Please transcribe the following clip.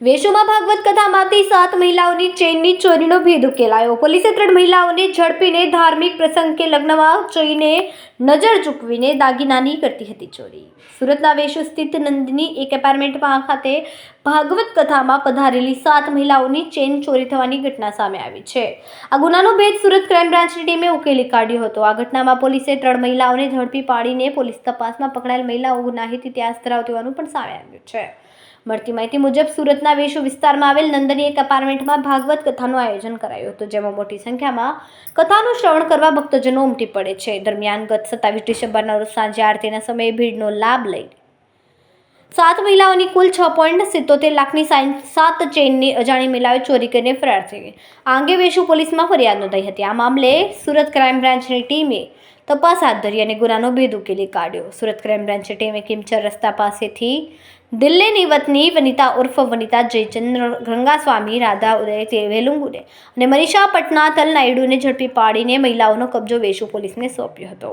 વેશુમાં ભાગવત કથામાંથી સાત મહિલાઓની ચેનની ચોરીનો ભેદ ઉકેલાયો. પોલીસે ત્રણ મહિલાઓને ઝડપીને ધાર્મિક પ્રસંગ કે લગ્નમાં જઈને નજર ચૂકવીને દાગીનાની કરતી હતી ચોરી. સુરતના વેશુ સ્થિત નંદની એક એપાર્ટમેન્ટમાં ખાતે ભાગવત કથામાં પધારેલી સાત મહિલાઓની ચેન ચોરી થવાની ઘટના સામે આવી છે. આ ગુનાનો ભેદ સુરત ક્રાઇમ બ્રાન્ચની ટીમે ઉકેલી કાઢ્યો હતો. આ ઘટનામાં પોલીસે ત્રણ મહિલાઓને ઝડપી પાડીને પોલીસ તપાસમાં પકડાયેલ મહિલાઓ ગુનાહિત ઇતિહાસ ધરાવતી હોવાનું પણ સામે આવ્યું છે. મળતી માહિતી મુજબ સુરતના વેશુ વિસ્તારમાં આવેલ નંદની એક અપાર્ટમેન્ટમાં ભાગવત કથાનું આયોજન કરાયું હતું, જેમાં મોટી સંખ્યામાં કથાનું શ્રવણ કરવા ભક્તજનો ઉમટી પડે છે. દરમિયાન ગત સત્તાવીસ ડિસેમ્બરના રોજ સાંજે આરતીના સમયે ભીડનો લાભ લઈ સાત મહિલાઓની કુલ છ પોઈન્ટ સિત્તોતેર લાખની સાત ચેનની અજાણી મહિલાઓએ ચોરી કરીને ફરાર થઈ ગઈ. આ અંગે વેશુ પોલીસમાં ફરિયાદ નોંધાઈ હતી. આ મામલે સુરત ક્રાઇમ બ્રાન્ચની ટીમે તપાસ હાથ ધરી અને ગુનાનો ભેદ ઉકેલી કાઢ્યો. સુરત ક્રાઇમ બ્રાન્ચની ટીમે કિમચર રસ્તા પાસેથી દિલ્હીની વતની વનિતા ઉર્ફ વનિતા જયચંદ્ર ગંગાસ્વામી, રાધા ઉદય તે વેલુંગુને અને મનીષા પટનાથલ નાયડુને ઝડપી પાડીને મહિલાઓનો કબજો વેશુ પોલીસને સોંપ્યો હતો.